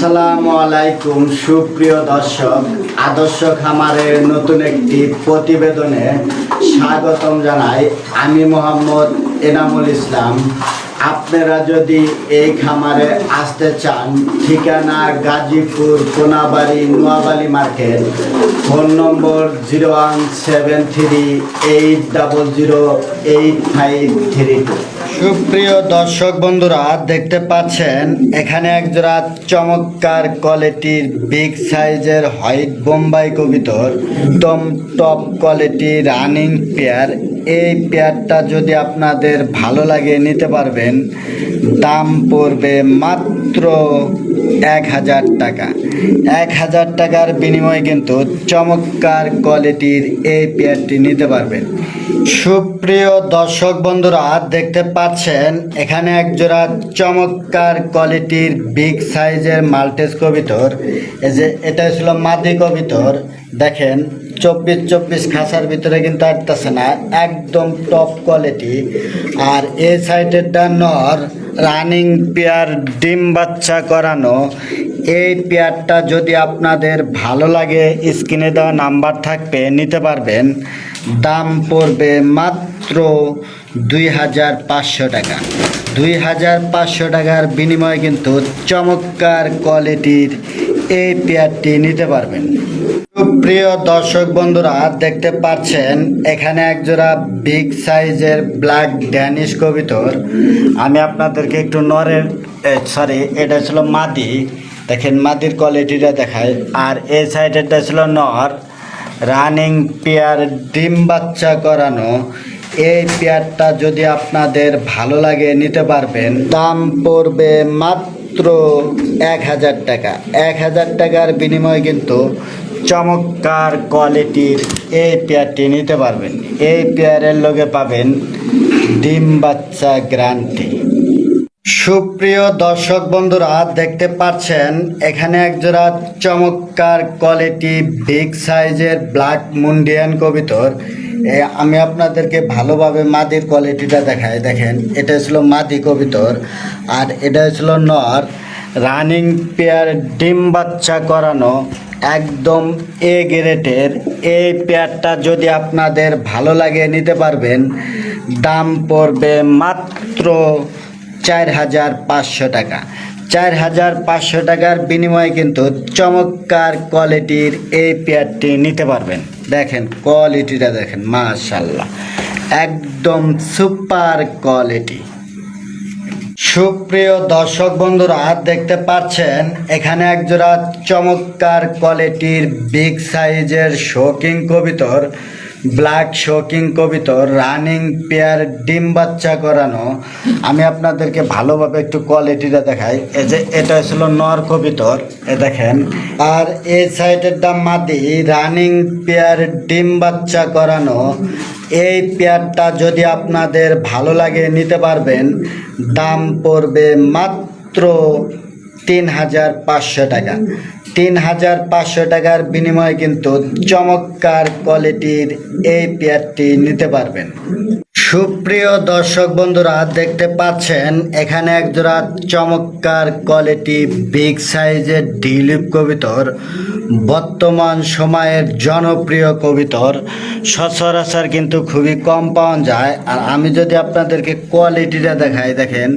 আসসালামু আলাইকুম, সুপ্রিয় দর্শক। আদর্শ খামারের নতুন একটি প্রতিবেদনে স্বাগতম জানাই। আমি মোহাম্মদ এনামুল ইসলাম। আপনারা যদি এই খামারে আসতে চান, ঠিকানা Gazipur Konabari Noyabali market, phone number zero one seven three eight double zero eight five three two. সুপ্রিয় দর্শক বন্ধুরা, দেখতে পাচ্ছেন, এখানে একজোড়া চমৎকার কোয়ালিটির বিগ সাইজের হোয়াইট বোম্বাই কবিতর একদম টপ কোয়ালিটি রানিং পেয়ার এই পেয়ারটা যদি আপনাদের ভালো লাগে, নিতে পারবেন। দাম পড়বে মাত্র এক হাজার টাকা। এক হাজার টাকার বিনিময়ে কিন্তু চমৎকার কোয়ালিটির এই পেয়ারটি নিতে পারবেন। সুপ্রিয় দর্শক বন্ধুরা, দেখতে পাচ্ছেন, এখানে একজোড়া চমৎকার কোয়ালিটির বিগ সাইজের মাল্টেস কবিতর। এই যে, এটা ছিল মাদি কবিতর। দেখেন, চব্বিশ চব্বিশ খাসার ভিতরে কিন্তু আসতেছে না, একদম টপ কোয়ালিটি আর এই সাইডেরটা নর রানিং পেয়ার ডিম বাচ্চা করানো, এই পেয়ারটা যদি আপনাদের ভালো লাগে, স্ক্রিনে দেওয়া নাম্বার থাকবে, নিতে পারবেন। দাম পড়বে মাত্র দুই হাজার পাঁচশো টাকা। দুই হাজার পাঁচশো টাকার বিনিময়ে কিন্তু চমৎকার কোয়ালিটির এই পেয়ারটি নিতে পারবেন। প্রিয় দর্শক বন্ধুরা, দেখতে পাচ্ছেন, এখানে একজোড়া বিগ সাইজের ব্ল্যাক ড্যানিশ কবিতর। আমি আপনাদেরকে একটু নরের সরি এটা ছিল মাদি। দেখেন, মাদির কোয়ালিটিটা দেখায় আর এই সাইডেরটা ছিল নর। রানিং পেয়ার ডিম বাচ্চা করানো। এই পেয়ারটা যদি আপনাদের ভালো লাগে, নিতে পারবেন। দাম পড়বে মাত্র এক হাজার টাকা। এক হাজার টাকার বিনিময়ে কিন্তু চমৎকার কোয়ালিটির এই পেয়ারটি নিতে পারবেন। এই পেয়ারের লগে পাবেন ডিম বাচ্চা গ্যারান্টি সুপ্রিয় দর্শক বন্ধুরা, দেখতে পাচ্ছেন, এখানে একজোড়া চমৎকার কোয়ালিটি বিগ সাইজের ব্ল্যাক মুন্ডিয়ান কবিতর। আমি আপনাদেরকে ভালোভাবে মাদির কোয়ালিটিটা দেখাই। দেখেন, এটা ছিল মাদি কবিতর আর এটা ছিল নর। রানিং পেয়ার ডিম বাচ্চা করানো একদম এ গ্রেটের এই পেয়ারটা যদি আপনাদের ভালো লাগে নিতে পারবেন, দাম পড়বে মাত্র চার হাজার পাঁচশো টাকা। চার হাজার পাঁচশো টাকার বিনিময়ে কিন্তু চমৎকার কোয়ালিটির এই পেয়ারটি নিতে পারবেন। দেখেন, কোয়ালিটিটা দেখেন মাশাল্লাহ একদম সুপার কোয়ালিটি। সুপ্রিয় দর্শক বন্ধুরা দেখতে পাচ্ছেন এখানে একজোড়া চমৎকার কোয়ালিটির বিগ সাইজের শোকিং কবিতর। ব্ল্যাক শোকিং কবিতর রানিং পেয়ার ডিম বাচ্চা করানো। আমি আপনাদেরকে ভালোভাবে একটু কোয়ালিটিটা দেখাই। এই যে এটা ছিল নর কবিতর এ দেখেন। আর এই সাইডের দাম মাদি, রানিং পেয়ার ডিম বাচ্চা করানো। এই পেয়ারটা যদি আপনাদের ভালো লাগে, নিতে পারবেন। দাম পড়বে মাত্র তিন হাজার পাঁচশো টাকা। তিন হাজার পাঁচশো টাকার বিনিময়ে কিন্তু চমৎকার কোয়ালিটির এই পেয়ারটি নিতে পারবেন। সুপ্রিয় দর্শক বন্ধুরা, দেখতে পাচ্ছেন, এখানে একজোড়া চমৎকার কোয়ালিটি বিগ সাইজের ডিলিপ কবিতর, বর্তমান সময়ের জনপ্রিয় কবিতর। সচরাচর কিন্তু খুবই কম পাওয়া যায়। আর আমি যদি আপনাদেরকে কোয়ালিটিটা দেখাই, দেখেন,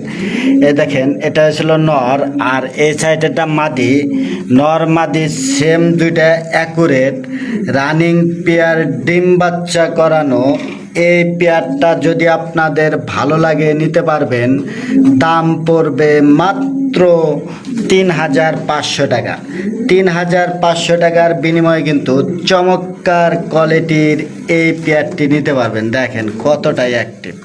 এ দেখেন, এটা ছিল নর, আর এই সাইডেরটা মাদি। নর, মাদি সেম দুইটা অ্যাকুরেট রানিং পেয়ার ডিম বাচ্চা করানো। এই পেয়ারটা যদি আপনাদের ভালো লাগে নিতে পারবেন, দাম পড়বে মাত্র তিন হাজার পাঁচশো টাকা। তিন হাজার পাঁচশো টাকার বিনিময়ে কিন্তু চমৎকার কোয়ালিটির এই পেয়ারটি নিতে পারবেন। দেখেন কতটাই অ্যাক্টিভ